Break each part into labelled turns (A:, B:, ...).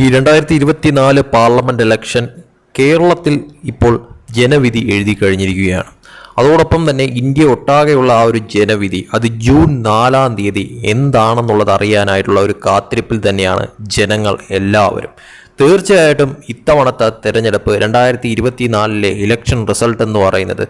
A: ഈ രണ്ടായിരത്തി ഇരുപത്തിനാല് പാർലമെന്റ് ഇലക്ഷൻ കേരളത്തിൽ ഇപ്പോൾ ജനവിധി എഴുതി കഴിഞ്ഞിരിക്കുകയാണ്. അതോടൊപ്പം തന്നെ ഇന്ത്യ ഒട്ടാകെയുള്ള ആ ഒരു ജനവിധി അത് ജൂൺ നാലാം തീയതി എന്താണെന്നുള്ളത് അറിയാനായിട്ടുള്ള ഒരു കാത്തിരിപ്പിൽ തന്നെയാണ് ജനങ്ങൾ എല്ലാവരും. തീർച്ചയായിട്ടും ഇത്തവണത്തെ തെരഞ്ഞെടുപ്പ് രണ്ടായിരത്തി ഇരുപത്തിനാലിലെ ഇലക്ഷൻ റിസൾട്ട് എന്ന് പറയുന്നത്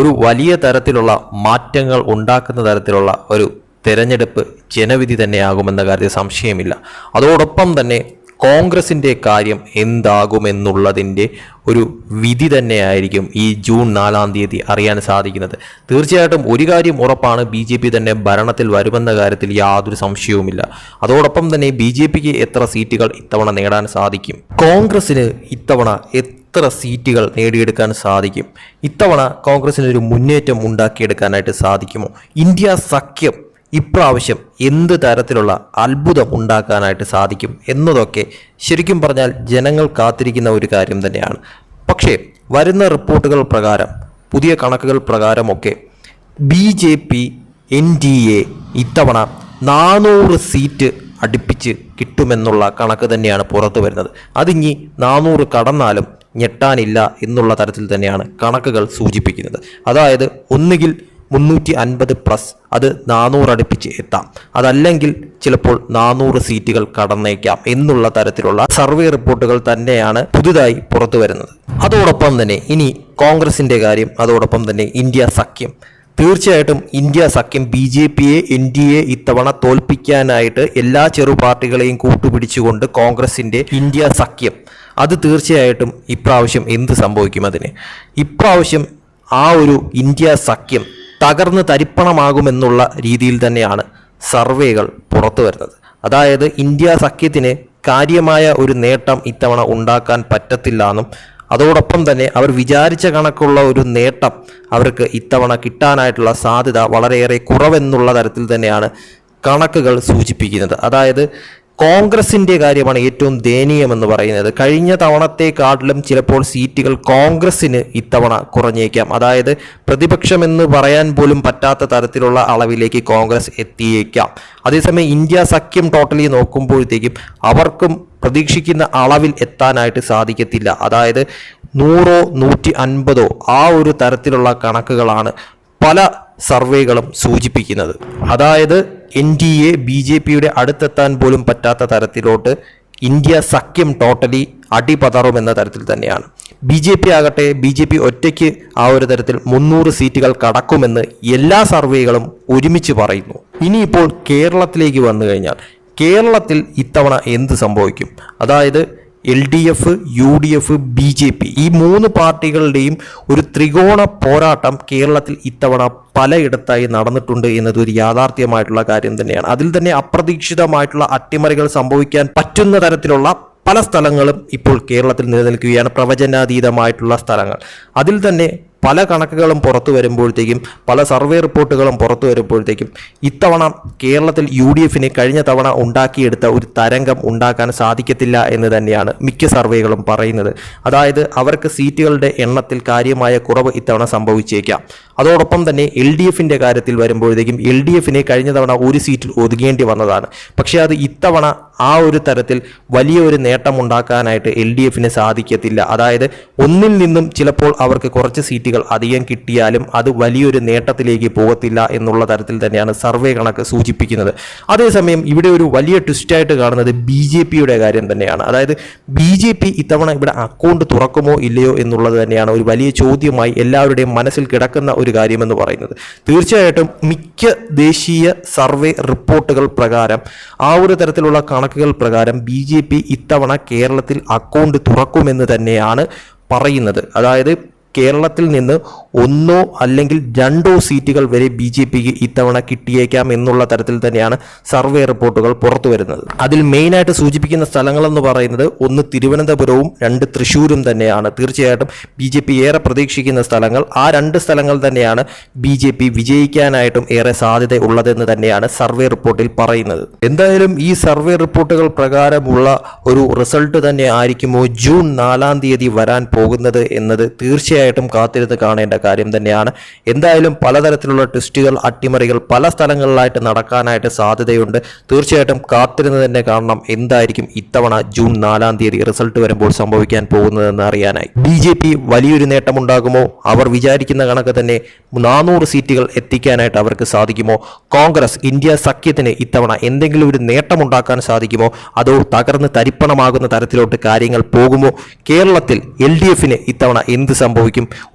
A: ഒരു വലിയ തരത്തിലുള്ള മാറ്റങ്ങൾ ഉണ്ടാക്കുന്ന തരത്തിലുള്ള ഒരു തെരഞ്ഞെടുപ്പ് ജനവിധി തന്നെയാകുമെന്ന കാര്യത്തിൽ സംശയമില്ല. അതോടൊപ്പം തന്നെ കോൺഗ്രസിന്റെ കാര്യം എന്താകുമെന്നുള്ളതിന്റെ ഒരു വിധി തന്നെയായിരിക്കും ഈ ജൂൺ നാലാം തീയതി അറിയാൻ സാധിക്കുന്നത്. തീർച്ചയായിട്ടും ഒരു കാര്യം ഉറപ്പാണ് ബി ജെ പി തന്നെ ഭരണത്തിൽ വരുമെന്ന കാര്യത്തിൽ യാതൊരു സംശയവുമില്ല. അതോടൊപ്പം തന്നെ ബി ജെ പിക്ക് എത്ര സീറ്റുകൾ ഇത്തവണ നേടാൻ സാധിക്കും? കോൺഗ്രസ്സിന് ഇത്തവണ എത്ര സീറ്റുകൾ നേടിയെടുക്കാൻ സാധിക്കും? ഇത്തവണ കോൺഗ്രസിന് ഒരു മുന്നേറ്റം ഉണ്ടാക്കിയെടുക്കാനായിട്ട് സാധിക്കുമോ? ഇന്ത്യ സഖ്യം ഇപ്രാവശ്യം എന്ത് തരത്തിലുള്ള അത്ഭുതം ഉണ്ടാക്കാനായിട്ട് സാധിക്കും എന്നതൊക്കെ ശരിക്കും പറഞ്ഞാൽ ജനങ്ങൾ കാത്തിരിക്കുന്ന ഒരു കാര്യം തന്നെയാണ്. പക്ഷേ വരുന്ന റിപ്പോർട്ടുകൾ പ്രകാരം പുതിയ കണക്കുകൾ പ്രകാരമൊക്കെ B J P N D A ഇത്തവണ നാനൂറ് സീറ്റ് അടുപ്പിച്ച് കിട്ടുമെന്നുള്ള കണക്ക് തന്നെയാണ് പുറത്തു വരുന്നത്. അതിഞ്ഞി നാനൂറ് കടന്നാലും ഞെട്ടാനില്ല എന്നുള്ള തരത്തിൽ തന്നെയാണ് കണക്കുകൾ സൂചിപ്പിക്കുന്നത്. അതായത് ഒന്നുകിൽ മുന്നൂറ്റി അൻപത് പ്ലസ് അത് നാനൂറ് അടുപ്പിച്ച് എത്താം. അതല്ലെങ്കിൽ ചിലപ്പോൾ നാനൂറ് സീറ്റുകൾ കടന്നേക്കാം എന്നുള്ള തരത്തിലുള്ള സർവേ റിപ്പോർട്ടുകൾ തന്നെയാണ് പുതുതായി പുറത്തു വരുന്നത്. അതോടൊപ്പം തന്നെ ഇനി കോൺഗ്രസിന്റെ കാര്യം അതോടൊപ്പം തന്നെ ഇന്ത്യ സഖ്യം. തീർച്ചയായിട്ടും ഇന്ത്യ സഖ്യം ബി ജെ പിയെ എൻ ഡി എ ഇത്തവണ തോൽപ്പിക്കാനായിട്ട് എല്ലാ ചെറു പാർട്ടികളെയും കൂട്ടുപിടിച്ചുകൊണ്ട് കോൺഗ്രസിന്റെ ഇന്ത്യ സഖ്യം. അത് തീർച്ചയായിട്ടും ഇപ്രാവശ്യം എന്ത് സംഭവിക്കും അതിന്? ഇപ്രാവശ്യം ആ ഒരു ഇന്ത്യ സഖ്യം തകർന്ന് തരിപ്പണമാകുമെന്നുള്ള രീതിയിൽ തന്നെയാണ് സർവേകൾ പുറത്തു വരുന്നത്. അതായത് ഇന്ത്യ സഖ്യത്തിന് കാര്യമായ ഒരു നേട്ടം ഇത്തവണ ഉണ്ടാക്കാൻ പറ്റത്തില്ല എന്നും അതോടൊപ്പം തന്നെ അവർ വിചാരിച്ച കണക്കുള്ള ഒരു നേട്ടം അവർക്ക് ഇത്തവണ കിട്ടാനായിട്ടുള്ള സാധ്യത വളരെയേറെ കുറവെന്നുള്ള തരത്തിൽ തന്നെയാണ് കണക്കുകൾ സൂചിപ്പിക്കുന്നത്. അതായത് കോൺഗ്രസിന്റെ കാര്യമാണ് ഏറ്റവും ദയനീയമെന്ന് പറയുന്നത്. കഴിഞ്ഞ തവണത്തെക്കാട്ടിലും ചിലപ്പോൾ സീറ്റുകൾ കോൺഗ്രസിന് ഇത്തവണ കുറഞ്ഞേക്കാം. അതായത് പ്രതിപക്ഷമെന്ന് പറയാൻ പോലും പറ്റാത്ത തരത്തിലുള്ള അളവിലേക്ക് കോൺഗ്രസ് എത്തിയേക്കാം. അതേസമയം ഇന്ത്യ സഖ്യം ടോട്ടലി നോക്കുമ്പോഴത്തേക്കും അവർക്കും പ്രതീക്ഷിക്കുന്ന അളവിൽ എത്താനായിട്ട് സാധിക്കത്തില്ല. അതായത് നൂറോ നൂറ്റി അൻപതോ ആ ഒരു തരത്തിലുള്ള കണക്കുകളാണ് പല സർവേകളും സൂചിപ്പിക്കുന്നത്. അതായത് N D A B J പിയുടെ അടുത്തെത്താൻ പോലും പറ്റാത്ത തരത്തിലോട്ട് ഇന്ത്യ സഖ്യം ടോട്ടലി അടിപതറുമെന്ന തരത്തിൽ തന്നെയാണ്. ബി ജെ പി ആകട്ടെ ബി ജെ പി ഒറ്റയ്ക്ക് ആ ഒരു തരത്തിൽ മുന്നൂറ് സീറ്റുകൾ കടക്കുമെന്ന് എല്ലാ സർവേകളും ഒരുമിച്ച് പറയുന്നു. ഇനിയിപ്പോൾ കേരളത്തിലേക്ക് വന്നു കഴിഞ്ഞാൽ കേരളത്തിൽ ഇത്തവണ എന്ത് സംഭവിക്കും? അതായത് L D F U D F B J P ഈ മൂന്ന് പാർട്ടികളുടെയും ഒരു ത്രികോണ പോരാട്ടം കേരളത്തിൽ ഇത്തവണ പലയിടത്തായി നടന്നിട്ടുണ്ട് എന്നത് ഒരു യാഥാർത്ഥ്യമായിട്ടുള്ള കാര്യം തന്നെയാണ്. അതിൽ തന്നെ അപ്രതീക്ഷിതമായിട്ടുള്ള അട്ടിമറികൾ സംഭവിക്കാൻ പറ്റുന്ന തരത്തിലുള്ള പല സ്ഥലങ്ങളും ഇപ്പോൾ കേരളത്തിൽ നിലനിൽക്കുകയാണ്. പ്രവചനാതീതമായിട്ടുള്ള സ്ഥലങ്ങൾ. അതിൽ തന്നെ പല കണക്കുകളും പുറത്തു വരുമ്പോഴത്തേക്കും പല സർവേ റിപ്പോർട്ടുകളും പുറത്തു വരുമ്പോഴത്തേക്കും ഇത്തവണ കേരളത്തിൽ യു ഡി എഫിന് കഴിഞ്ഞ തവണ ഉണ്ടാക്കിയെടുത്ത ഒരു തരംഗം ഉണ്ടാക്കാൻ സാധിക്കത്തില്ല എന്ന് തന്നെയാണ് മിക്ക സർവേകളും പറയുന്നത്. അതായത് അവർക്ക് സീറ്റുകളുടെ എണ്ണത്തിൽ കാര്യമായ കുറവ് ഇത്തവണ സംഭവിച്ചേക്കാം. അതോടൊപ്പം തന്നെ എൽ ഡി എഫിന്റെ കാര്യത്തിൽ വരുമ്പോഴത്തേക്കും എൽ ഡി എഫിനെ കഴിഞ്ഞ തവണ ഒരു സീറ്റിൽ ഒതുങ്ങേണ്ടി വന്നതാണ്. പക്ഷേ അത് ഇത്തവണ ആ ഒരു തരത്തിൽ വലിയ ഒരു നേട്ടം ഉണ്ടാക്കാനായിട്ട് എൽ ഡി എഫിന് സാധിക്കത്തില്ല. അതായത് ഒന്നിൽ നിന്നും ചിലപ്പോൾ അവർക്ക് കുറച്ച് സീറ്റുകൾ അധികം കിട്ടിയാലും അത് വലിയൊരു നേട്ടത്തിലേക്ക് പോകത്തില്ല എന്നുള്ള തരത്തിൽ തന്നെയാണ് സർവേ കണക്ക് സൂചിപ്പിക്കുന്നത്. അതേസമയം ഇവിടെ ഒരു വലിയ ട്വിസ്റ്റായിട്ട് കാണുന്നത് ബി ജെ പിയുടെ കാര്യം തന്നെയാണ്. അതായത് ബി ജെ പി ഇത്തവണ ഇവിടെ അക്കൗണ്ട് തുറക്കുമോ ഇല്ലയോ എന്നുള്ളത് തന്നെയാണ് ഒരു വലിയ ചോദ്യമായി എല്ലാവരുടെയും മനസ്സിൽ കിടക്കുന്ന ഒരു കാര്യമെന്ന് പറയുന്നത്. തീർച്ചയായിട്ടും മിക്ക ദേശീയ സർവേ റിപ്പോർട്ടുകൾ പ്രകാരം ആ ഒരു തരത്തിലുള്ള കണക്കുകൾ പ്രകാരം ബി ജെ പി ഇത്തവണ കേരളത്തിൽ അക്കൗണ്ട് തുറക്കുമെന്ന് തന്നെയാണ് പറയുന്നത്. അതായത് കേരളത്തിൽ നിന്ന് ഒന്നോ അല്ലെങ്കിൽ രണ്ടോ സീറ്റുകൾ വരെ ബി ജെ പിക്ക് ഇത്തവണ കിട്ടിയേക്കാം എന്നുള്ള തരത്തിൽ തന്നെയാണ് സർവേ റിപ്പോർട്ടുകൾ പുറത്തു വരുന്നത്. അതിൽ മെയിനായിട്ട് സൂചിപ്പിക്കുന്ന സ്ഥലങ്ങളെന്ന് പറയുന്നത് ഒന്ന് തിരുവനന്തപുരവും രണ്ട് തൃശ്ശൂരും തന്നെയാണ്. തീർച്ചയായിട്ടും ബി ജെ പി ഏറെ പ്രതീക്ഷിക്കുന്ന സ്ഥലങ്ങൾ. ആ രണ്ട് സ്ഥലങ്ങൾ തന്നെയാണ് ബി ജെ പി വിജയിക്കാനായിട്ടും ഏറെ സാധ്യത ഉള്ളതെന്ന് തന്നെയാണ് സർവേ റിപ്പോർട്ടിൽ പറയുന്നത്. എന്തായാലും ഈ സർവേ റിപ്പോർട്ടുകൾ പ്രകാരമുള്ള ഒരു റിസൾട്ട് തന്നെ ആയിരിക്കുമോ? ജൂൺ നാലാം തീയതി വരാൻ പോകുന്നത് എന്നത് തീർച്ചയായും തീർച്ചയായിട്ടും കാത്തിരുന്ന് കാണേണ്ട കാര്യം തന്നെയാണ്. എന്തായാലും പലതരത്തിലുള്ള ട്വിസ്റ്റുകൾ അട്ടിമറികൾ പല സ്ഥലങ്ങളിലായിട്ട് നടക്കാനായിട്ട് സാധ്യതയുണ്ട്. തീർച്ചയായിട്ടും കാത്തിരുന്ന് തന്നെ കാണണം എന്തായിരിക്കും ഇത്തവണ ജൂൺ നാലാം തീയതി റിസൾട്ട് വരുമ്പോൾ സംഭവിക്കാൻ പോകുന്നതെന്ന് അറിയാനായി. ബി ജെ പി വലിയൊരു നേട്ടമുണ്ടാകുമോ? അവർ വിചാരിക്കുന്ന കണക്ക് തന്നെ നാനൂറ് സീറ്റുകൾ എത്തിക്കാനായിട്ട് അവർക്ക് സാധിക്കുമോ? കോൺഗ്രസ് ഇന്ത്യ സഖ്യത്തിന് ഇത്തവണ എന്തെങ്കിലും ഒരു നേട്ടമുണ്ടാക്കാൻ സാധിക്കുമോ? അതോ തകർന്ന് തരിപ്പണമാകുന്ന തരത്തിലോട്ട് കാര്യങ്ങൾ പോകുമോ? കേരളത്തിൽ എൽ ഡി എഫിന് ഇത്തവണ എന്ത് സംഭവിക്കും?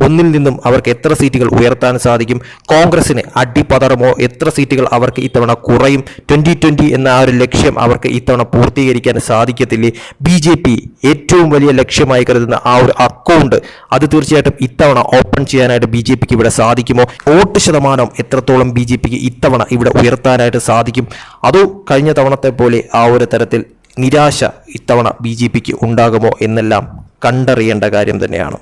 A: ഒന്നിൽ നിന്നും അവർക്ക് എത്ര സീറ്റുകൾ ഉയർത്താൻ സാധിക്കും? കോൺഗ്രസിന് അടിപതറുമോ? എത്ര സീറ്റുകൾ അവർക്ക് ഇത്തവണ കുറയും? ട്വന്റി ട്വന്റി എന്ന ആ ഒരു ലക്ഷ്യം അവർക്ക് ഇത്തവണ പൂർത്തീകരിക്കാൻ സാധിക്കത്തില്ലേ? ബി ജെ പി ഏറ്റവും വലിയ ലക്ഷ്യമായി കരുതുന്ന ആ ഒരു അക്കൗണ്ട് അത് തീർച്ചയായിട്ടും ഇത്തവണ ഓപ്പൺ ചെയ്യാനായിട്ട് ബി ജെ പിക്ക് ഇവിടെ സാധിക്കുമോ? വോട്ട് ശതമാനം എത്രത്തോളം ബി ജെ പിക്ക് ഇത്തവണ ഇവിടെ ഉയർത്താനായിട്ട് സാധിക്കും? അതോ കഴിഞ്ഞ തവണത്തെ പോലെ ആ ഒരു തരത്തിൽ നിരാശ ഇത്തവണ ബി ജെ പിക്ക് ഉണ്ടാകുമോ എന്നെല്ലാം കണ്ടറിയേണ്ട കാര്യം തന്നെയാണ്.